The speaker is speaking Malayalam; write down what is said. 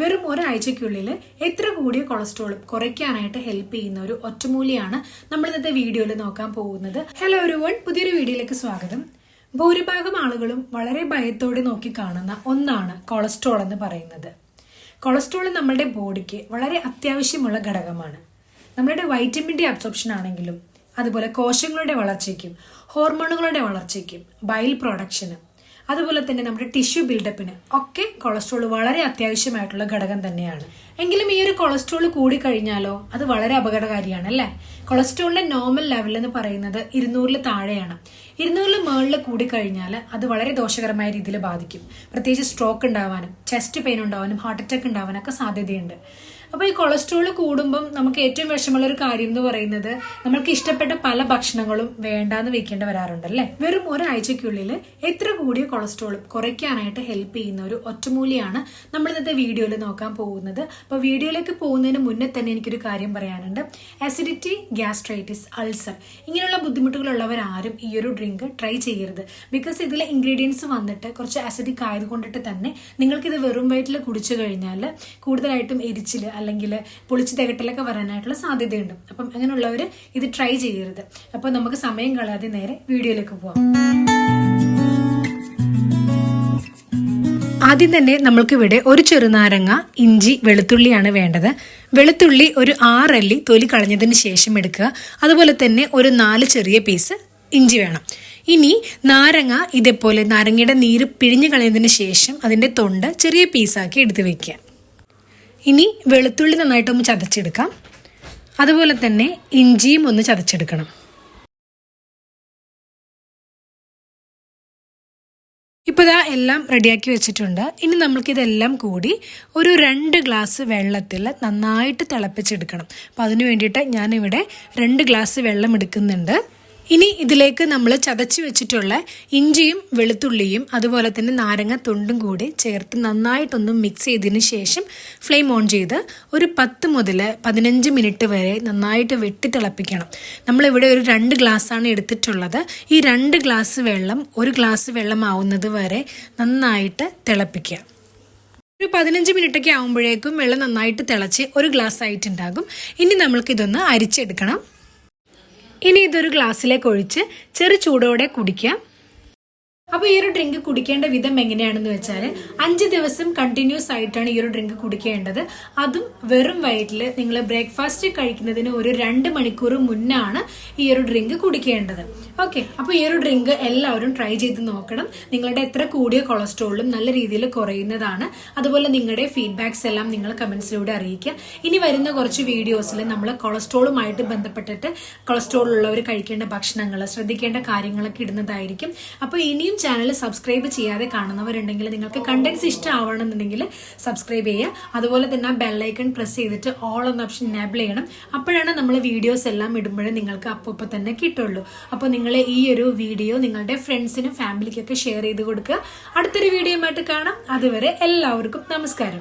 വെറും ഒരാഴ്ചയ്ക്കുള്ളിൽ എത്ര കൂടിയ കൊളസ്ട്രോളും കുറയ്ക്കാനായിട്ട് ഹെൽപ്പ് ചെയ്യുന്ന ഒരു ഒറ്റമൂലിയാണ് നമ്മൾ ഇന്നത്തെ വീഡിയോയിൽ നോക്കാൻ പോകുന്നത്. ഹലോ ഒരു വൺ പുതിയൊരു വീഡിയോയിലേക്ക് സ്വാഗതം. ഭൂരിഭാഗം ആളുകളും വളരെ ഭയത്തോടെ നോക്കി കാണുന്ന ഒന്നാണ് കൊളസ്ട്രോൾ എന്ന് പറയുന്നത്. കൊളസ്ട്രോൾ നമ്മുടെ ബോഡിക്ക് വളരെ അത്യാവശ്യമുള്ള ഘടകമാണ്. നമ്മുടെ വൈറ്റമിൻ ഡി അബ്സോർപ്ഷൻ ആണെങ്കിലും അതുപോലെ കോശങ്ങളുടെ വളർച്ചയ്ക്കും ഹോർമോണുകളുടെ വളർച്ചയ്ക്കും ബൈൽ പ്രൊഡക്ഷനും അതുപോലെ തന്നെ നമ്മുടെ ടിഷ്യൂ ബിൽഡപ്പിന് ഒക്കെ കൊളസ്ട്രോൾ വളരെ അത്യാവശ്യമായിട്ടുള്ള ഘടകം തന്നെയാണ്. എങ്കിലും ഈ ഒരു കൊളസ്ട്രോൾ കൂടി കഴിഞ്ഞാലോ അത് വളരെ അപകടകാരിയാണ് അല്ലേ കൊളസ്ട്രോളിന്റെ നോർമൽ ലെവൽ എന്ന് പറയുന്നത് ഇരുന്നൂറിൽ താഴെയാണ്. ഇരുന്നൂറിൽ മുകളിൽ കൂടി കഴിഞ്ഞാൽ അത് വളരെ ദോഷകരമായ രീതിയിൽ ബാധിക്കും. പ്രത്യേകിച്ച് സ്ട്രോക്ക് ഉണ്ടാവാനും ചെസ്റ്റ് പെയിൻ ഉണ്ടാവാനും ഹാർട്ട് അറ്റാക്ക് ഉണ്ടാവാനൊക്കെ സാധ്യതയുണ്ട്. അപ്പോൾ ഈ കൊളസ്ട്രോൾ കൂടുമ്പം നമുക്ക് ഏറ്റവും വിഷമമുള്ള ഒരു കാര്യം എന്ന് പറയുന്നത് നമ്മൾക്ക് ഇഷ്ടപ്പെട്ട പല ഭക്ഷണങ്ങളും വേണ്ടാന്ന് വെക്കേണ്ടി വരാറുണ്ട് അല്ലേ വെറും ഒരാഴ്ചക്കുള്ളിൽ എത്ര കൂടിയ കൊളസ്ട്രോളും കുറയ്ക്കാനായിട്ട് ഹെൽപ്പ് ചെയ്യുന്ന ഒരു ഒറ്റമൂലിയാണ് നമ്മൾ ഇന്നത്തെ വീഡിയോയിൽ നോക്കാൻ പോകുന്നത്. അപ്പോൾ വീഡിയോയിലേക്ക് പോകുന്നതിന് മുന്നേ തന്നെ എനിക്കൊരു കാര്യം പറയാനുണ്ട്. അസിഡിറ്റി ഗ്യാസ്ട്രൈറ്റിസ് അൾസർ ഇങ്ങനെയുള്ള ബുദ്ധിമുട്ടുകളുള്ളവർ ആരും ഈ ഒരു ഡ്രിങ്ക് ട്രൈ ചെയ്യരുത്. ബിക്കോസ് ഇതിലെ ഇൻഗ്രീഡിയൻസ് വന്നിട്ട് കുറച്ച് അസിഡിക് ആയതുകൊണ്ടിട്ട് തന്നെ നിങ്ങൾക്കിത് വെറും വയറ്റിൽ കുടിച്ചു കഴിഞ്ഞാൽ കൂടുതലായിട്ടും എരിച്ചിൽ അല്ലെങ്കിൽ പൊളിച്ച് തികട്ടലൊക്കെ വരാനായിട്ടുള്ള സാധ്യതയുണ്ട്. അപ്പം അങ്ങനെയുള്ളവർ ഇത് ട്രൈ ചെയ്യരുത്. അപ്പം നമുക്ക് സമയം കളയാതെ നേരെ വീഡിയോയിലേക്ക് പോവാം. ആദ്യം തന്നെ നമ്മൾക്കിവിടെ ഒരു ചെറുനാരങ്ങ ഇഞ്ചി വെളുത്തുള്ളിയാണ് വേണ്ടത്. വെളുത്തുള്ളി ഒരു ആറല്ലി തൊലി കളഞ്ഞതിന് ശേഷം എടുക്കുക. അതുപോലെ തന്നെ ഒരു നാല് ചെറിയ പീസ് ഇഞ്ചി വേണം. ഇനി നാരങ്ങ ഇതേപോലെ നാരങ്ങയുടെ നീര് പിഴിഞ്ഞു കളഞ്ഞതിന് ശേഷം അതിന്റെ തൊണ്ട് ചെറിയ പീസാക്കി എടുത്ത് വെക്കുക. ഇനി വെളുത്തുള്ളി നന്നായിട്ടൊന്ന് ചതച്ചെടുക്കാം. അതുപോലെ തന്നെ ഇഞ്ചിയും ഒന്ന് ചതച്ചെടുക്കണം. ഇപ്പോൾ ഇതാ എല്ലാം റെഡിയാക്കി വെച്ചിട്ടുണ്ട്. ഇനി നമ്മൾക്കിതെല്ലാം കൂടി ഒരു രണ്ട് ഗ്ലാസ് വെള്ളത്തിൽ നന്നായിട്ട് തിളപ്പിച്ചെടുക്കണം. അപ്പോൾ അതിനു വേണ്ടിയിട്ട് ഞാനിവിടെ രണ്ട് ഗ്ലാസ് വെള്ളം എടുക്കുന്നുണ്ട്. ഇനി ഇതിലേക്ക് നമ്മൾ ചതച്ച് വെച്ചിട്ടുള്ള ഇഞ്ചിയും വെളുത്തുള്ളിയും അതുപോലെ തന്നെ നാരങ്ങ തൊണ്ടും കൂടി ചേർത്ത് നന്നായിട്ടൊന്ന് മിക്സ് ചെയ്തതിന് ശേഷം ഫ്ലെയിം ഓൺ ചെയ്ത് ഒരു പത്ത് മുതൽ പതിനഞ്ച് മിനിറ്റ് വരെ നന്നായിട്ട് വെട്ടി തിളപ്പിക്കണം. നമ്മളിവിടെ ഒരു രണ്ട് ഗ്ലാസ്സാണ് എടുത്തിട്ടുള്ളത്. ഈ രണ്ട് ഗ്ലാസ് വെള്ളം ഒരു ഗ്ലാസ് വെള്ളം ആവുന്നത് വരെ നന്നായിട്ട് തിളപ്പിക്കുക. ഒരു പതിനഞ്ച് മിനിറ്റൊക്കെ ആകുമ്പോഴേക്കും വെള്ളം നന്നായിട്ട് തിളച്ച് ഒരു ഗ്ലാസ് ആയിട്ടുണ്ടാകും. ഇനി നമ്മൾക്കിതൊന്ന് അരിച്ചെടുക്കണം. ഇനി ഇതൊരു ഗ്ലാസ്സിലേക്ക് ഒഴിച്ച് ചെറു ചൂടോടെ കുടിക്കാം. അപ്പോൾ ഈ ഒരു ഡ്രിങ്ക് കുടിക്കേണ്ട വിധം എങ്ങനെയാണെന്ന് വെച്ചാൽ അഞ്ച് ദിവസം കണ്ടിന്യൂസ് ആയിട്ടാണ് ഈ ഒരു ഡ്രിങ്ക് കുടിക്കേണ്ടത്. അതും വെറും വയറ്റിൽ നിങ്ങൾ ബ്രേക്ക്ഫാസ്റ്റ് കഴിക്കുന്നതിന് ഒരു രണ്ട് മണിക്കൂർ മുന്നാണ് ഈ ഒരു ഡ്രിങ്ക് കുടിക്കേണ്ടത്. ഓക്കെ അപ്പോൾ ഈ ഒരു ഡ്രിങ്ക് എല്ലാവരും ട്രൈ ചെയ്ത് നോക്കണം. നിങ്ങളുടെ എത്ര കൂടിയ കൊളസ്ട്രോളും നല്ല രീതിയിൽ കുറയുന്നതാണ്. അതുപോലെ നിങ്ങളുടെ ഫീഡ്ബാക്സ് എല്ലാം നിങ്ങൾ കമന്റ്സിലൂടെ അറിയിക്കുക. ഇനി വരുന്ന കുറച്ച് വീഡിയോസിൽ നമ്മൾ കൊളസ്ട്രോളുമായിട്ട് ബന്ധപ്പെട്ടിട്ട് കൊളസ്ട്രോൾ ഉള്ളവർ കഴിക്കേണ്ട ഭക്ഷണങ്ങൾ ശ്രദ്ധിക്കേണ്ട കാര്യങ്ങളൊക്കെ ഇടുന്നതായിരിക്കും. അപ്പോൾ ഇനിയും ചാനൽ സബ്സ്ക്രൈബ് ചെയ്യാതെ കാണുന്നവരുണ്ടെങ്കിൽ നിങ്ങൾക്ക് കണ്ടന്റ്സ് ഇഷ്ടമാവണമെന്നുണ്ടെങ്കിൽ സബ്സ്ക്രൈബ് ചെയ്യുക. അതുപോലെ തന്നെ ബെല്ലൈക്കൺ പ്രസ് ചെയ്തിട്ട് ഓൾ എന്ന ഓപ്ഷൻ എനേബിൾ ചെയ്യണം. അപ്പോഴാണ് നമ്മൾ വീഡിയോസ് എല്ലാം ഇടുമ്പോഴേ നിങ്ങൾക്ക് അപ്പോൾ തന്നെ കിട്ടുള്ളൂ. അപ്പോൾ നിങ്ങൾ ഈ ഒരു വീഡിയോ നിങ്ങളുടെ ഫ്രണ്ട്സിനും ഫാമിലിക്കൊക്കെ ഷെയർ ചെയ്ത് കൊടുക്കുക. അടുത്തൊരു വീഡിയോയുമായിട്ട് കാണാം. അതുവരെ എല്ലാവർക്കും നമസ്കാരം.